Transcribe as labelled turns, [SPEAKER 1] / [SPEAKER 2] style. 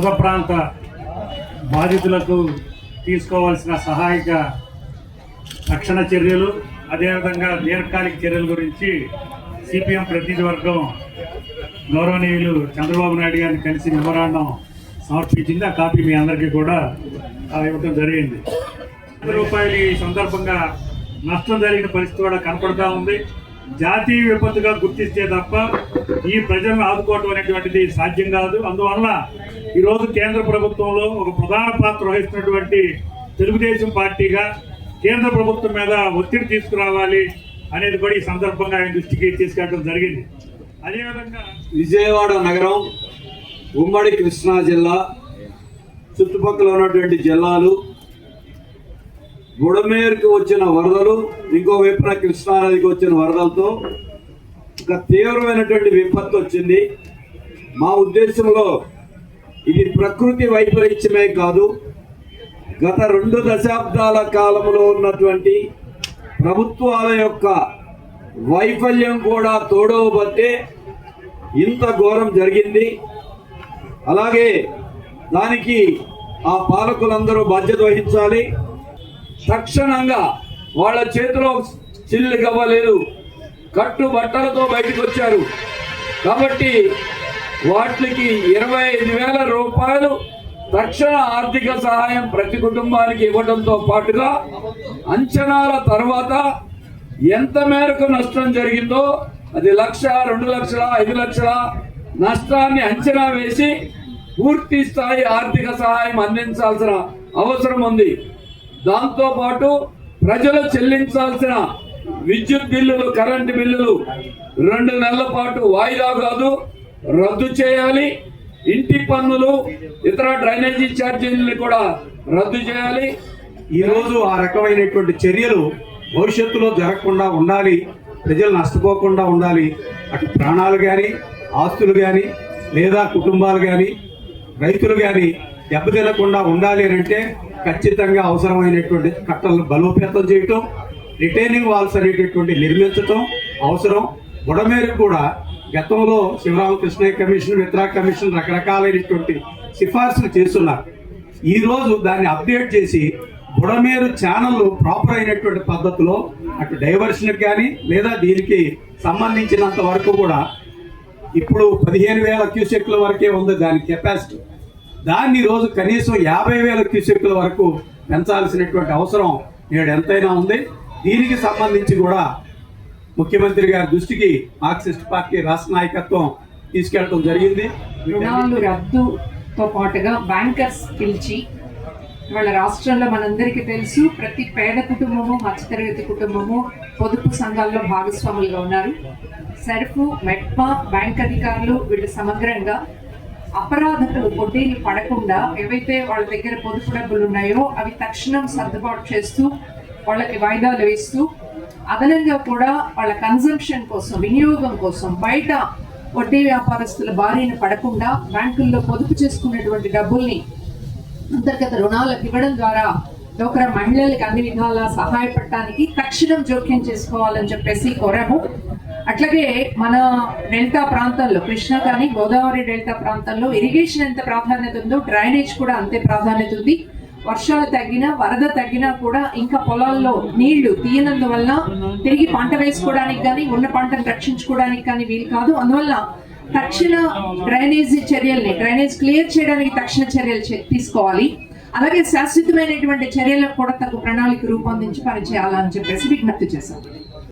[SPEAKER 1] వరద ప్రాంత బాధితులకు తీసుకోవాల్సిన సహాయక రక్షణ చర్యలు అదేవిధంగా దీర్ఘకాలిక చర్యల గురించి సిపిఎం ప్రతినిధివర్గం గౌరవనీయులు చంద్రబాబు నాయుడు గారిని కలిసి మెమోరాండం సమర్పించింది. ఆ కాపీ మీ అందరికీ కూడా ఆ, ఇవ్వడం జరిగింది. రూపాయలు ఈ సందర్భంగా నష్టం జరిగిన పరిస్థితి కూడా కనపడతా ఉంది. జాతీయ విపత్తుగా గుర్తిస్తే తప్ప ఈ ప్రజలను ఆదుకోవటం అనేటువంటిది సాధ్యం కాదు. అందువల్ల ఈరోజు కేంద్ర ప్రభుత్వంలో ఒక ప్రధాన పాత్ర వహిస్తున్నటువంటి తెలుగుదేశం పార్టీగా కేంద్ర ప్రభుత్వం మీద ఒత్తిడి తీసుకురావాలి అనేది కూడా ఈ సందర్భంగా ఆయన దృష్టికి తీసుకెళ్ళడం జరిగింది. అదేవిధంగా
[SPEAKER 2] విజయవాడ నగరం ఉమ్మడి కృష్ణా జిల్లా చుట్టుపక్కల ఉన్నటువంటి జిల్లాలు బుడమేరుకు వచ్చిన వరదలు ఇంకో వైపున కృష్ణానదికి వచ్చిన వరదలతో ఒక తీవ్రమైనటువంటి విపత్తు వచ్చింది. మా ఉద్దేశంలో ఇది ప్రకృతి వైపరీత్యమే కాదు గత రెండు దశాబ్దాల కాలంలో ఉన్నటువంటి ప్రభుత్వాల యొక్క వైఫల్యం కూడా తోడవబట్టే ఇంత ఘోరం జరిగింది. అలాగే దానికి ఆ పాలకులందరూ బాధ్యత వహించాలి. తక్షణంగా వాళ్ళ చేతిలో చిల్లు గవ్వలేదు కట్టు బట్టలతో బయటకు వచ్చారు. కాబట్టి వాటికి ఇరవై ఐదు వేల రూపాయలు తక్షణ ఆర్థిక సహాయం ప్రతి కుటుంబానికి ఇవ్వడంతో పాటుగా అంచనాల తర్వాత ఎంత మేరకు నష్టం జరిగిందో అది లక్ష రెండు లక్షల ఐదు లక్షల నష్టాన్ని అంచనా వేసి పూర్తి స్థాయి ఆర్థిక సహాయం అందించాల్సిన అవసరం ఉంది. దాంతో పాటు ప్రజలు చెల్లించాల్సిన విద్యుత్ బిల్లులు కరెంటు బిల్లులు రెండు నెలల పాటు వాయిదా కాదు రద్దు చేయాలి. ఇంటి పన్నులు ఇతర డ్రైనేజీ ఛార్జీలను కూడా రద్దు చేయాలి.
[SPEAKER 3] ఈరోజు ఆ రకమైనటువంటి చర్యలు భవిష్యత్తులో జరగకుండా ఉండాలి ప్రజలు నష్టపోకుండా ఉండాలి. అటు ప్రాణాలు కానీ ఆస్తులు కానీ లేదా కుటుంబాలు కానీ రైతులు కానీ దెబ్బతినకుండా ఉండాలి అని అంటే ఖచ్చితంగా అవసరమైనటువంటి కట్టలను బలోపేతం చేయటం రిటైనింగ్ వాల్స్ అనేటటువంటి నిర్మించటం అవసరం. బుడమేరు కూడా గతంలో శివరామకృష్ణయ్య కమిషన్ మిత్రా కమిషన్ రకరకాలైనటువంటి సిఫార్సులు చేస్తున్నారు. ఈరోజు దాన్ని అప్డేట్ చేసి బుడమేరు ఛానల్ ప్రాపర్ అయినటువంటి పద్ధతిలో అటు డైవర్షన్ కానీ లేదా దీనికి సంబంధించినంత వరకు కూడా ఇప్పుడు పదిహేను వేల క్యూసెక్ల వరకే ఉంది దాని కెపాసిటీ. దాన్ని ఈ రోజు కనీసం యాభై వేల క్యూసెక్ల వరకు పెంచాల్సినటువంటి అవసరం నేడు ఎంతైనా ఉంది. దీనికి సంబంధించి కూడా ముఖ్యమంత్రి గారి దృష్టికి మార్క్సిస్ట్ పార్టీ రాష్ట్ర నాయకత్వం తీసుకెళ్ళడం జరిగింది.
[SPEAKER 4] రుణాలు రద్దుతో పాటుగా బ్యాంకర్స్ పిలిచి వాళ్ళ రాష్ట్రంలో మనందరికీ తెలుసు ప్రతి పేద కుటుంబము మధ్యతరగతి కుటుంబము పొదుపు సంఘాల్లో భాగస్వాములుగా ఉన్నారు. సరుకు మెట్పా బ్యాంక్ అధికారులు వీళ్ళు సమగ్రంగా అపరాధకులు వడ్డీలు పడకుండా ఏవైతే వాళ్ళ దగ్గర పొదుపు డబ్బులు ఉన్నాయో అవి తక్షణం సర్దుబాటు చేస్తూ వాళ్ళకి వాయిదాలు వేస్తూ అదనంగా కూడా వాళ్ళ కన్జంప్షన్ కోసం వినియోగం కోసం బయట వడ్డీ వ్యాపారస్తుల బారిన పడకుండా బ్యాంకుల్లో పొదుపు చేసుకున్నటువంటి డబ్బుల్ని అంతర్గత రుణాలకు ఇవ్వడం ద్వారా డోక్రా మహిళలకు అన్ని విధాలా సహాయపడటానికి తక్షణం జోక్యం చేసుకోవాలని చెప్పేసి కోరాము. అట్లాగే మన డెల్టా ప్రాంతంలో కృష్ణ కానీ గోదావరి డెల్టా ప్రాంతంలో ఇరిగేషన్ ఎంత ప్రాధాన్యత ఉందో డ్రైనేజ్ కూడా అంతే ప్రాధాన్యత ఉంది. వర్షాలు తగ్గినా వరద తగ్గినా కూడా ఇంకా పొలాల్లో నీళ్ళు తీయనందువల్ల తిరిగి పంట వేసుకోవడానికి కానీ ఉన్న పంటను రక్షించుకోవడానికి కానీ వీలు కాదు. అందువల్ల తక్షణ డ్రైనేజీ చర్యల్ని డ్రైనేజ్ క్లియర్ చేయడానికి తక్షణ చర్యలు తీసుకోవాలి. అలాగే శాశ్వతమైనటువంటి చర్యలకు కూడా తగు ప్రణాళిక రూపొందించి పనిచేయాలని చెప్పేసి విజ్ఞప్తి చేశాం